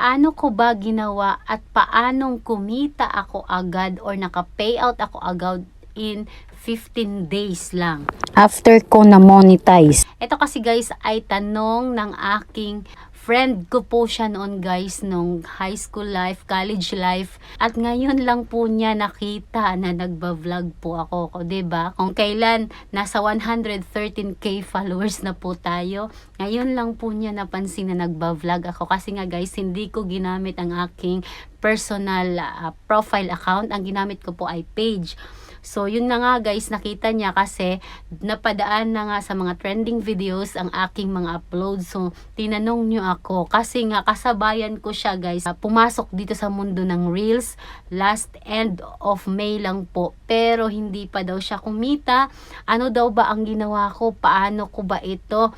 paano ko ba ginawa at paanong kumita ako agad or naka-payout ako agad in 15 days lang. After ko na monetize. Ito kasi guys ay tanong ng aking friend ko po siya noon guys nung high school life, college life at ngayon lang po niya nakita na nagba-vlog po ako, o 'di ba? Kung kailan nasa 113k followers na po tayo, ngayon lang po niya napansin na nagba-vlog ako kasi nga guys hindi ko ginamit ang aking personal ah, profile account, ang ginamit ko po ay page. So, yun na nga guys, nakita niya kasi napadaan na nga sa mga trending videos ang aking mga upload. So, tinanong niyo ako kasi nga kasabayan ko siya guys. Pumasok dito sa mundo ng Reels last end of May lang po. Pero hindi pa daw siya kumita. Ano daw ba ang ginawa ko? Paano ko ba ito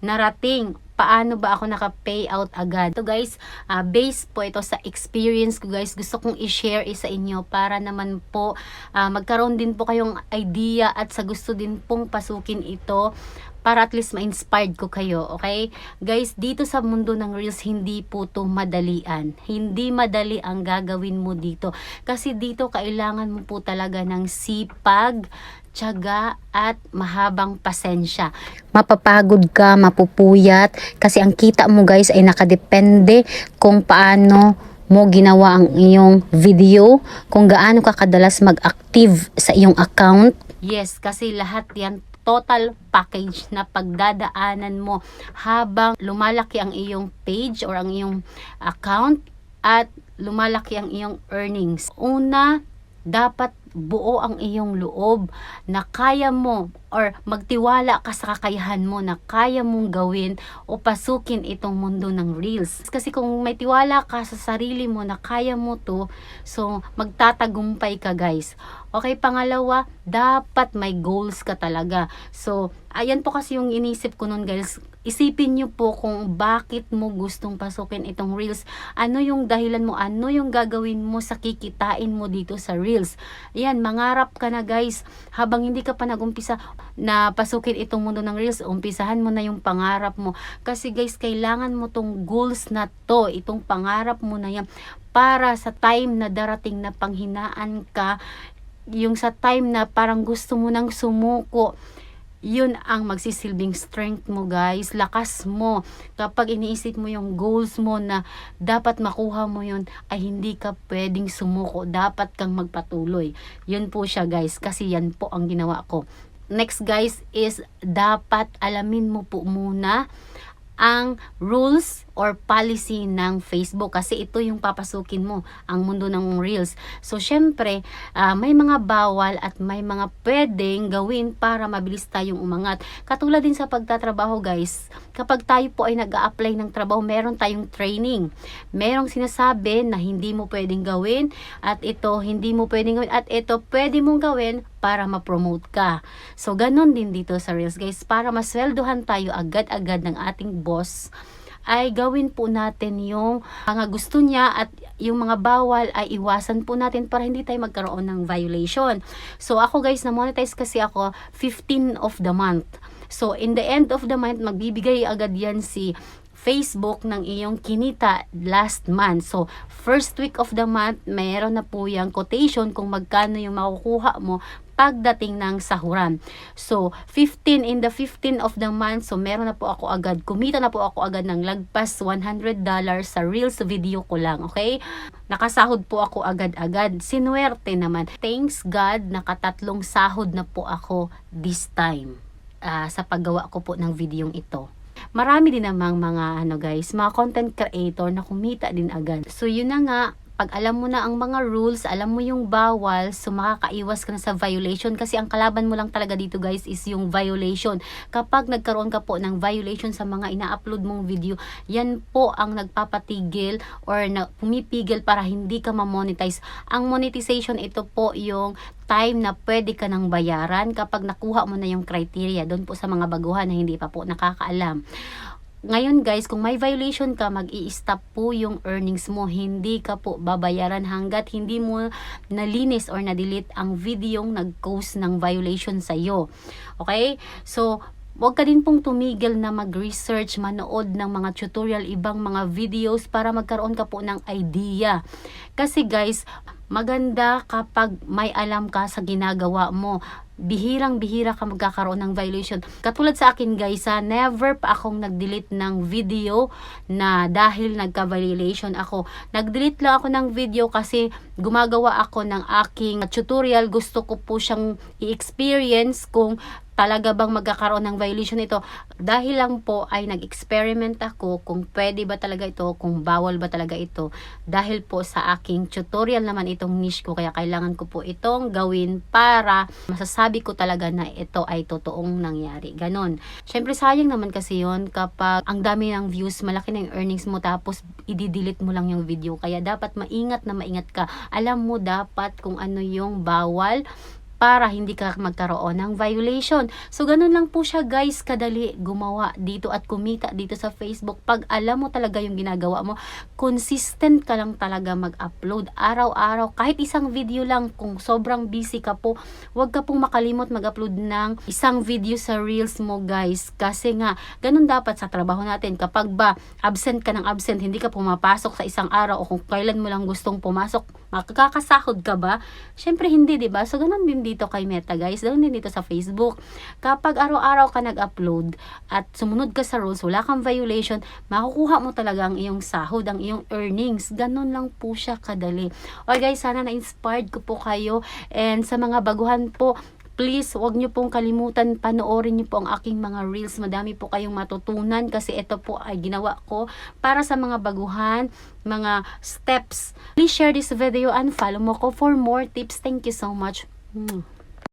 narating? Paano ba ako naka-payout agad. So guys, uh, base po ito sa experience ko guys. Gusto kong i-share isa inyo para naman po uh, magkaroon din po kayong idea at sa gusto din pong pasukin ito para at least ma-inspired ko kayo, okay? Guys, dito sa mundo ng Reels, hindi po to madalian. Hindi madali ang gagawin mo dito. Kasi dito, kailangan mo po talaga ng sipag, tiyaga, at mahabang pasensya. Mapapagod ka, mapupuyat. Kasi ang kita mo guys ay nakadepende kung paano mo ginawa ang iyong video, kung gaano ka kadalas mag-active sa iyong account. Yes, kasi lahat yan total package na pagdadaanan mo habang lumalaki ang iyong page or ang iyong account at lumalaki ang iyong earnings. Una, dapat buo ang iyong loob na kaya mo or magtiwala ka sa kakayahan mo na kaya mong gawin o pasukin itong mundo ng Reels. Kasi kung may tiwala ka sa sarili mo na kaya mo to, so magtatagumpay ka guys. Okay, pangalawa, dapat may goals ka talaga. So, ayan po kasi yung inisip ko nun guys. Isipin nyo po kung bakit mo gustong pasukin itong Reels. Ano yung dahilan mo? Ano yung gagawin mo sa kikitain mo dito sa Reels? Ayan, mangarap ka na guys. Habang hindi ka pa nagumpisa na pasukin itong mundo ng Reels, umpisahan mo na yung pangarap mo. Kasi guys, kailangan mo tong goals na to, itong pangarap mo na yan para sa time na darating na panghinaan ka, yung sa time na parang gusto mo nang sumuko, yun ang magsisilbing strength mo guys, lakas mo. Kapag iniisip mo yung goals mo na dapat makuha mo yun, ay hindi ka pwedeng sumuko, dapat kang magpatuloy. Yun po siya guys, kasi yan po ang ginawa ko. Next guys is dapat alamin mo po muna ang rules or policy ng Facebook kasi ito yung papasukin mo ang mundo ng Reels. So syempre, uh, may mga bawal at may mga pwedeng gawin para mabilis tayong umangat. Katulad din sa pagtatrabaho guys, kapag tayo po ay nag-a-apply ng trabaho, meron tayong training. Merong sinasabi na hindi mo pwedeng gawin at ito hindi mo pwedeng gawin at ito pwede mong gawin para ma-promote ka. So, ganun din dito sa Reels guys. Para masweldohan tayo agad-agad ng ating boss, ay gawin po natin yung mga gusto niya at yung mga bawal ay iwasan po natin para hindi tayo magkaroon ng violation. So, ako guys, na-monetize kasi ako 15 of the month. So, in the end of the month, magbibigay agad yan si Facebook ng iyong kinita last month. So, first week of the month, mayroon na po yung quotation kung magkano yung makukuha mo pagdating ng sahuran. So, 15 in the 15 of the month, so meron na po ako agad, kumita na po ako agad ng lagpas $100 sa Reels video ko lang, okay? Nakasahod po ako agad-agad. Sinuwerte naman. Thanks God, nakatatlong sahod na po ako this time uh, sa paggawa ko po ng videong ito marami din namang mga ano guys, mga content creator na kumita din agad. So yun na nga, pag alam mo na ang mga rules, alam mo yung bawal, so makakaiwas ka na sa violation kasi ang kalaban mo lang talaga dito guys is yung violation. Kapag nagkaroon ka po ng violation sa mga ina-upload mong video, yan po ang nagpapatigil or na pumipigil para hindi ka ma-monetize. Ang monetization ito po yung time na pwede ka nang bayaran kapag nakuha mo na yung criteria doon po sa mga baguhan na hindi pa po nakakaalam. Ngayon guys, kung may violation ka, mag stop po yung earnings mo. Hindi ka po babayaran hanggat hindi mo nalinis or na-delete ang video nag-cause ng violation sa iyo. Okay? So, Huwag ka din pong tumigil na mag-research, manood ng mga tutorial, ibang mga videos para magkaroon ka po ng idea. Kasi guys, maganda kapag may alam ka sa ginagawa mo. Bihirang-bihira ka magkakaroon ng violation. Katulad sa akin guys, ha, never pa akong nag-delete ng video na dahil nagka-violation ako. Nag-delete lang ako ng video kasi gumagawa ako ng aking tutorial. Gusto ko po siyang i-experience kung talaga bang magkakaroon ng violation ito dahil lang po ay nag-experiment ako kung pwede ba talaga ito, kung bawal ba talaga ito dahil po sa aking tutorial naman itong niche ko kaya kailangan ko po itong gawin para masasabi ko talaga na ito ay totoong nangyari. Ganon. Syempre sayang naman kasi yon kapag ang dami ng views, malaki na yung earnings mo tapos i-delete mo lang yung video. Kaya dapat maingat na maingat ka. Alam mo dapat kung ano yung bawal para hindi ka magkaroon ng violation. So, ganun lang po siya guys, kadali gumawa dito at kumita dito sa Facebook. Pag alam mo talaga yung ginagawa mo, consistent ka lang talaga mag-upload araw-araw. Kahit isang video lang, kung sobrang busy ka po, huwag ka pong makalimot mag-upload ng isang video sa Reels mo guys. Kasi nga, ganun dapat sa trabaho natin. Kapag ba absent ka ng absent, hindi ka pumapasok sa isang araw o kung kailan mo lang gustong pumasok, makakasahod ka ba? Syempre hindi, 'di ba? So ganun din dito kay Meta, guys. Ganun din dito sa Facebook. Kapag araw-araw ka nag-upload at sumunod ka sa rules, wala kang violation, makukuha mo talaga ang iyong sahod, ang iyong earnings. Ganun lang po siya kadali. Okay guys, sana na-inspired ko po kayo and sa mga baguhan po, please, wag niyo pong kalimutan, panoorin niyo po ang aking mga reels. Madami po kayong matutunan kasi ito po ay ginawa ko para sa mga baguhan, mga steps. Please share this video and follow mo ko for more tips. Thank you so much. Mm.